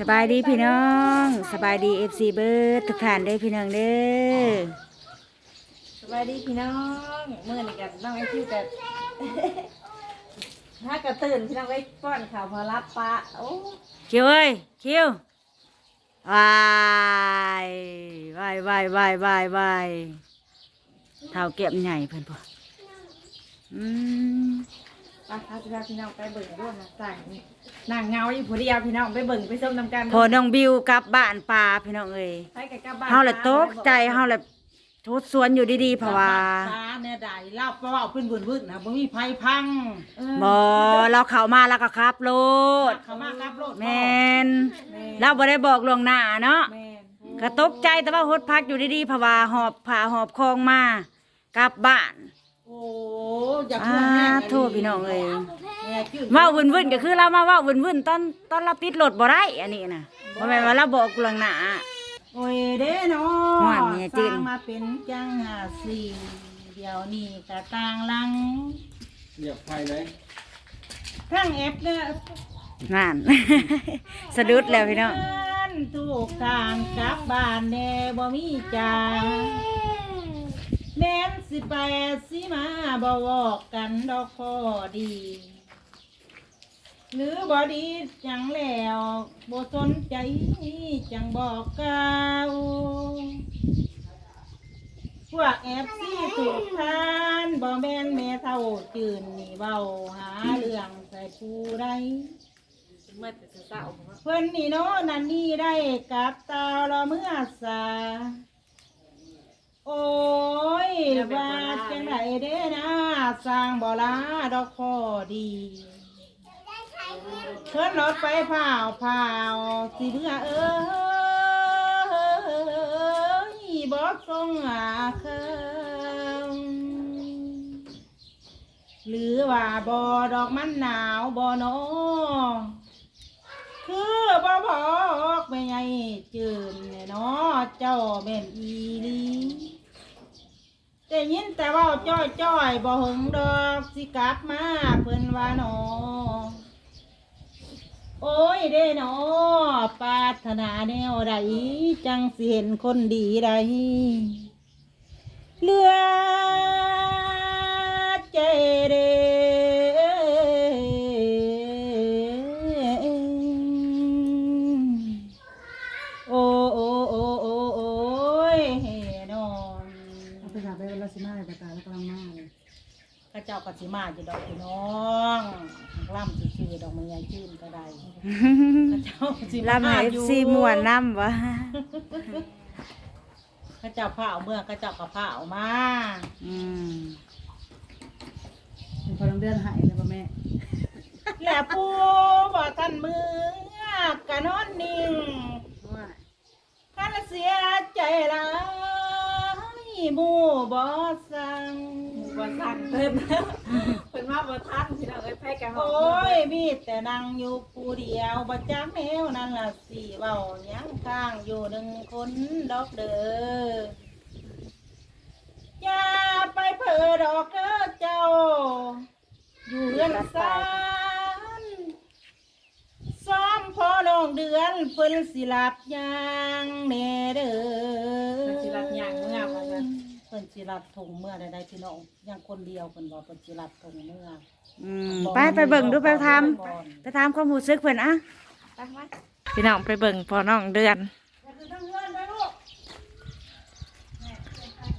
สบายดีพี่น้องสบายดีเอฟซีเบิร์ดทุกท่านเด้อพี่น้องเด้อสวัสดีพี่น้องเมื่อนี้กันน้องไอ้คิวกันถ้ากระตื่นพี่น้องไอ้ป้อนข่าวพอรับปลาโอ้คิวเอ้ยคิววายวายวายวายวายวายเท่าเก็บใหญ่เพิ่นพออืม ปลาครับพี่น้องพี่น้องไปเบิ่งด้วยนะสั่งนี่นางเงาอยู่ผู้เดียวพี่น้องไปเบิ่งไปส้มน้ำกันพอน้องบิวกลับบ้านป่าพี่น้องเอ้ยไปกับกลับบ้านเฮาเลยตกใจเฮาเลยทุดสวนอยู่ดีๆเพราะว่าฟ้าเนี่ยได้เล่าเพราะว่าเอาเพิ่นวุ่นวุ่นๆนะบ่มีไผพังเออบ่เราเข้ามาแล้วก็ขับรถเขามาครับรถแม่นเราบ่ได้บอกล่วงหน้าเนาะ แม่นก็ตกใจแต่ว่าหดพักอยู่ดีๆเพราะว่าหอบผ่าหอบคองมากลับบ้าน โอ้อยากอ่าเพื่อนแห้งโทษพี่น้องเอ้ยแม่ชื่อว่าวุ่นวุ่นๆก็คือเรามาว่าวุ่นวุ่นๆตอนตอนเราติดรถบ่ได้อันนี้นะบ่แม่นว่าเราบอกล่วงหน้า โอ้ยเด้เนาม่วะนเนี่ยจืสดร้างมาเป็นจังหาสีเดี๋ยวนี้ก็ต่างหลังเหยียบไฟเลยทั้งเอฟเนี่ยนั่น สะดุดแล้วพี่น้อง เงินทุกทางกลับบ้านแน่บ่มีจ่ายแม่น สิไปดสิมาบ่บอกกันดอกพอดี หรือบอดีจังแล้วบ่สนใจจังบอกกล่าวพวกแอบซี่ถูกทานบ่แม่นแม่เท่าจืนนี่เว้าหาเรื่องใส่ผู้ใดเมื่อแต่เช้าๆผมว่าเพิ่นนี่โนนั่นนี่ได้กับตาเราเมื่อสา โอ้ยว่าจังไดเด้นะสร้างบ่ลาดอกพอดีเพิ่นรถไปเผาเผาสิเมื่อเอ้ยบ่ทรงอาเคงหรือว่าบ่ดอกมันหนาวบ่นอคือบ่บอกไม่ไงจืนแน่เนาะเจ้าแม่นอีหลี แต่ยินแต่ว่าจ้อยจ้อยบ่หึงดอกสิกลับมาเพิ่นว่าหนอ โอ้ยเด้หนอปรารถนาแนวใดจังสิเห็นคนดีใดเลือ อยู่ดอกพี่น้องล่ำซื่อๆดอกไม้ใหญ่ชื่นก็ได้ข้าเจ้าสิลำมาให้อยู่ซีม่วนน้ำวะข้าเจ้าผ้าเอาเมื่อข้าเจ้าก็ผ้าเอามาอืมเป็นพลังเดือนหายเลยป่ะแม่และผู้บ่ท่านมือกะนอนนิ่งว่าข้าละเสียใจหลายหมู่บ่สั่ง บ่ทันเพิ่นเพิ่นว่าบ่ทันพี่น้องเอ้ยไปกันโอ้ยมีแต่นั่งอยู่ผู้เดียวบ่จักแนวนั่นล่ะสิเว้าหยังข้างอยู่หนึ่งคนดอกเด้ออย่าไปเผลอดอกเด้อเจ้า อยู่เรือนซานซ้อมพอน้องเดือนเพิ่นสิหลับยางแน่เด้อเพิ่นสิรับย่างเมื่อว่าซั่นเพิ่นสิรับถุงเมื่อใดๆพี่น้องยังคนเดียวเพิ่นบอกเพิ่นสิรับถุงเมื่ออืมไปไปเบิ่งดูไปทำไปทำความรู้สึกเพิ่นอะไปมาพี่น้องไปเบิ่งพอน้องเดือน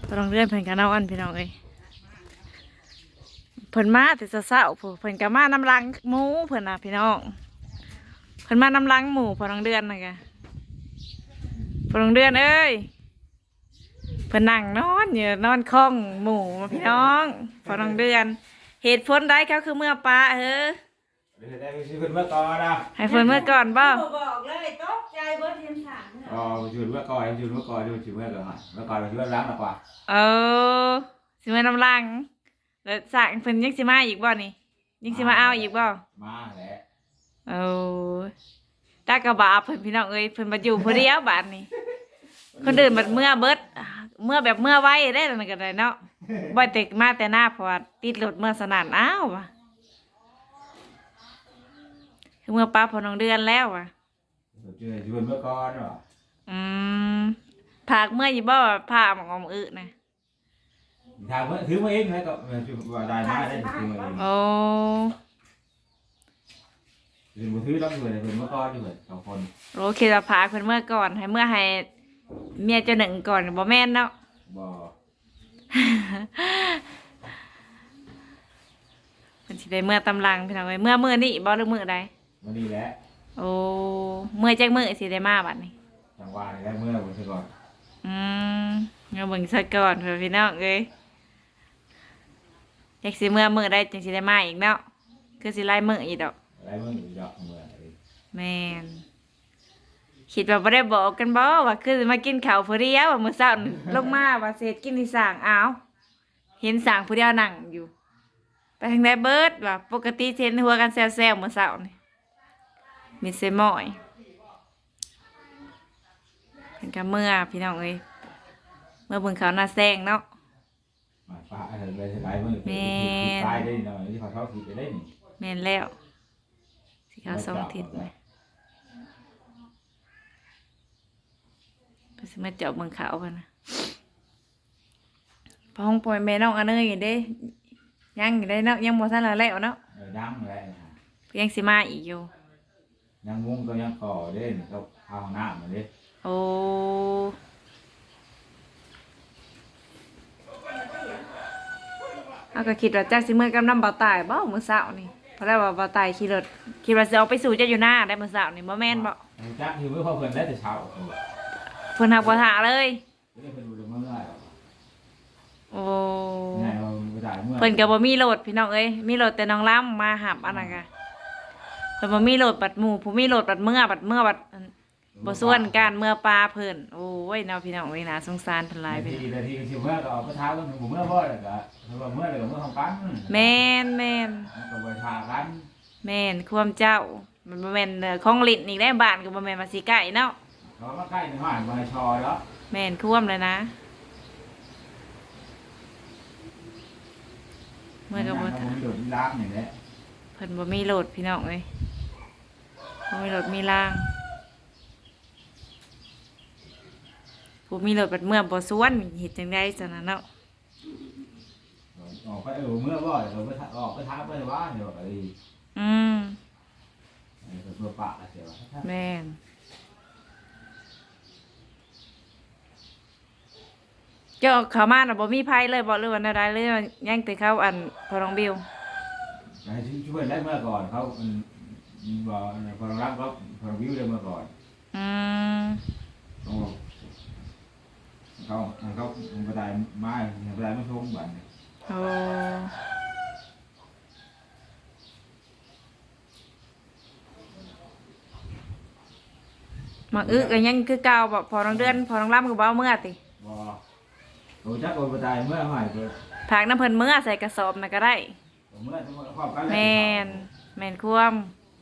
พอน้องเดือนเพิ่นก็นอนพี่น้องเอ้ยเพิ่นมาแต่เช้าๆผู้เพิ่นก็มาน้ำลังหมูเพิ่นน่ะพี่น้องเพิ่นมาน้ำลังหมูพอน้องเดือนน่ะกะพอน้องเดือนเอ้ย เพิ่นนั่งนอนอยู่นอนคล้องหมูมาพี่น้องพอน้องเดือน เหตุผลได้เขาคือเมื่อป้าเออเดี๋ยวได้ไปซื้อเพิ่นเมื่อก่อนนะให้เพิ่นเมื่อก่อนบ่ บอกเลยตกใจเบิดเทียมสามอ๋อจุดเมื่อก่อนจุดเมื่อก่อนจุดเมื่อก่อนเมื่อก่อนเราคิดว่าล้างมากกว่าเออสิมาน้ำลังแล้วสั่งเพิ่นยังสิมาอีกบ่นี่ยังสิมาเอาอีกบ่มาแหละเออตากระบาเพิ่นพี่น้องเอ้ยเพิ่นมาอยู่ผู้เดียวบาดนี้ คนอื่นบัดเมื่อเบิด เมื่อแบบเมื่อไว้ได้แล้วนั่นก็ได้เนาะบ่แต่มาแต่หน้าเพราะว่าติดรถเมื่อสนานอ้าวว่ะคือเมื่อป้าพอน้องเดือนแล้วว่ะเพิ่นเจอชวนเมื่อก่อนว่ะอืมผากเมื่อยอยู่บ่ผ้าหมองอมอึนะทางเมื่อถือมาเองแล้วก็ว่าได้มาได้ถือมาเองโอ้ถือมาถือต้องอยู่เลยถือเมื่อก่อนอยู่เลยสองคนโอเคจะผากเพิ่นเมื่อก่อนให้เมื่อให้ เมียเจ้าหนึ่งก่อนบ่แม่นเนาะบ่เพิ่นสิได้เมื่อตำลังพี่น้องเอ้ยเมื่อมื้อนี้บ่หรือมื้อใดมันดีแล้วโอ้เมื่อจักมื้อสิได้มาบัดนี้จังหวะนี้แล้วเมื่อวันก่อนอืมเอาเบิ่งซะก่อนเพื่อนพี่น้องเอ้ยจักสิเมื่อมื้อใดจังสิได้มาอีกเนาะคือสิไล่มื้ออีกดอกอะไรเมื่ออยู่ดอกเมื่ออะไรแม่น คิดว่าบ่ได้บอกกันบ่ว่าคือสิมากินข้าวผู้เดียวว่ามื้อเช้านี่ลงมาว่าสิเฮ็ดกินที่สร้างอ้าวเห็นสร้างผู้เดียวนั่งอยู่ ไปทางใดเบิดว่าปกติสิเห็นหัวกันแซวๆมื้อเช้านี่มีเซมอยเพิ่นก็เมื่อพี่น้องเอ้ยเมื่อเบิ่งเขาหน้าแซงเนาะ มาฟ้าอะไรเลยอะไรเมื่อตายได้หน่อยที่เขาเขาขีดไปได้นี่แม่นแล้ว สิเขาสองทิศไหมไปสิ มาเจาะเมืองเขาวกันนะพอห้องปล่อยแม่น้องอันเนยอยู่เด้ยังอยู่ได้เนาะยังบ่ทันละแล้วเนาะเออดังเลยยังสิมาอีกอยู่ ยังมุ้งก็ยังก่อเด่นก็พาห้องน้ำมาดิโอ้เอาก็คิดว่าจักสิเมื่อกำน้ำบ่าวตายบ่มื้อเช้านี่เพราะได้ว่าบ่าวตายขี่รถคิดว่าสิเอาไปสู่เจ้าอยู่หน้าได้มื้อเช้านี่บ่แม่นบ่จักอยู่เมื่อพอเพิ่นได้แต่เช้า เพิ่นหักบ่ท่าเลยไม่ได้เพิ่นดูเมื่อโอ้ไงเราไม่ได้เมื่อเพิ่นก็บ่มีโหลดพี่น้องเอ้ยมีโหลดแต่น้องล้ำมาหับอันนั้นก็เพิ่นบ่มีโหลดบัดหมู่ผู้มีโหลดบัดเมื่อบัดเมื่อบัดอันบ่ส่วนการเมื่อปลาเพิ่นโอ้ยเนาะพี่น้องเอ้ยน่าสงสารเพิ่นหลายไป ทีนาทีก็ชิวเมื่อก็ออกก็ท้าก็ผมเมื่อบ่เลยก็เมื่อเลยเมื่อของกันแม่นแม่นก็ไปทากัน แม่นความเจ้า มันบ่แม่นเอ่อของลิ้นอีกได้บ้านก็บ่แม่นมาสิใกล้เนาะ เขามาใกล้ในบ้านมาชอยแล้วแม่นความเลยนะ เมื่อก็บ่ผทันมโดดล้างอย่างนี้เพิ่นบ่มีโหลดพี่น้องเอ้ยบ่มีโหลดมีรางผู้มีโหลดบัดเมื่อบ่ส่วนเฮ็ดจังได๋ซั่นน่ะเนาะออกไปเออเมื่อบ่เราไปออกไปท้าไปว่าเดี๋ยวไอ้อืมเพื่อปะเสียวแม่น เจ้าเขามาน่ะบ่มีไผเลยบ่หรือว่าแนวใดเลยว่ายังแต่เขาอันพอน้องบิวให้ช่วยได้เมื่อก่อนเขาบอกพอรับก็พอวิวได้เมื่อก่อนอืมเขาเขากระไดไม้กระไดไม่ชมบันโอ้มาอึก็ยังคือเก่าบ่พอน้องเดือนพอน้องล่ำก็บ่เอาเมื่อติบ่ โอ้จักโอ้กระไดเมื่อหายไปผากน้ำเพิ่นเมื่อใส่กระสอบน่ะก็ได้ เมื่อความกันแม่นแม่นควม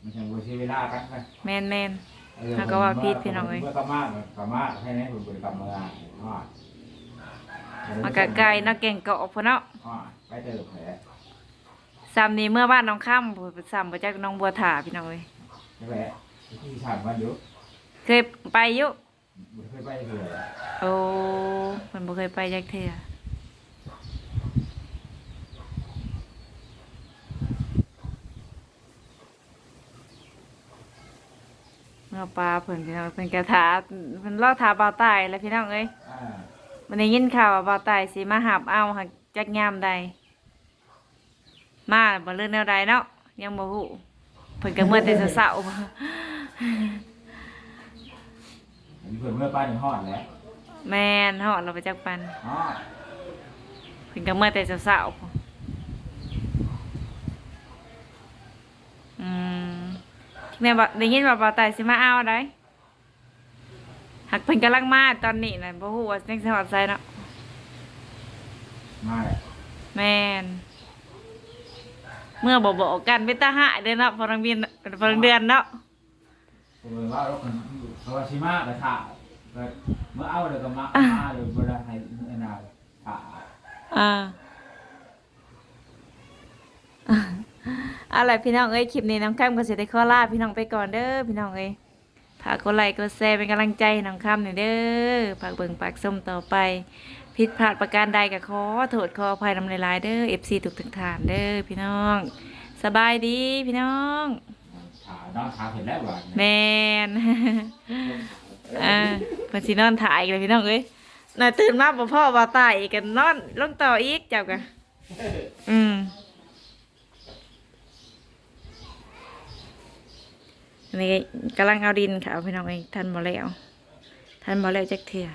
มันจะบ่ใช้เวลากันไปแม่นแม่นเมื่อกกมากกมากให้ไหนผมบริกรรมมาอ่ามากะไก่เนาะเก่งเกาะพุ่นเนาะอ่าไปเจอแผลซ้ำนี้เมื่อบ้านน้องค่ำพุ่นซ้ำบ่จักน้องบัวถาพี่น้องเอ้ยแผลที่ฉากวันเยอะเคยไปอยู่ ไม่เคยไปเลยโอ้เพิ่นบ่เคยไปจักเทื่อเมื่อปลาเพิ่นพี่น้องเพิ่นกระถาเพิ่นรอถาบ่าวตายแล้วพี่น้องเอ้ยอ่ามันได้ยินข่าวว่าบ่าวตายสิมาหับเอาหักจักยามใด มาบ่เรื่องแนวใดเนาะยังบ่ฮู้เพิ่นก็เมื่อแต่เช้าเพื่อนเมื่อป้าในห้องแล้วๆแม่นฮอดเราไปจักปันอ๋อเพิ่นก็เมื่อแต่เช้าๆอืมแม่บอกได้ยินว่าบ่าวตายสิมาเอาได้หักเพิ่นกำลังมาตอนนี้น่ะบ่ฮู้ว่าจังสิฮอดไสเนาะมาเลยแม่นเมื่อบ่บอกกันเป็นตาหายเด้อเนาะพอนังเบียนพอนังเดือนเนาะผมเลยว่ารถเขาว่าชิมากระถา เมื่อเอาเลยก็มามาเลยเวลาให้นาถาอ่าอะไรพี่น้องเอ้ยคลิปนี้น้องแก้มก็สิได้ขอลาพี่น้องไปก่อนเด้อพี่น้องเอ้ยไผฝากกดไลค์กดแชร์เป็นกำลังใจให้น้องคำหน่อยเด้อฝากเบิ่งปากส้มต่อไป ผิดพลาดประการใดก็ขอโทษขออภัยนำหลายๆเด้อ FC ทุกทุกๆท่านเด้อพี่น้อง สบายดีพี่น้องถาน้องถาเห็นแล้วว่าแมนอ่าเพิ่นสินอนถ่ายอีกเลยพี่น้องเอ้ยน่าตื่นมาบ่พ่อบ่ตายอีกกันนอนลงต่ออีกเจ้ากะอืมอันนี้กำลังเอาดินค่ะเอาพี่น้องเอ้ยทันบ่แล้วทันบ่แล้วจักเทื่อ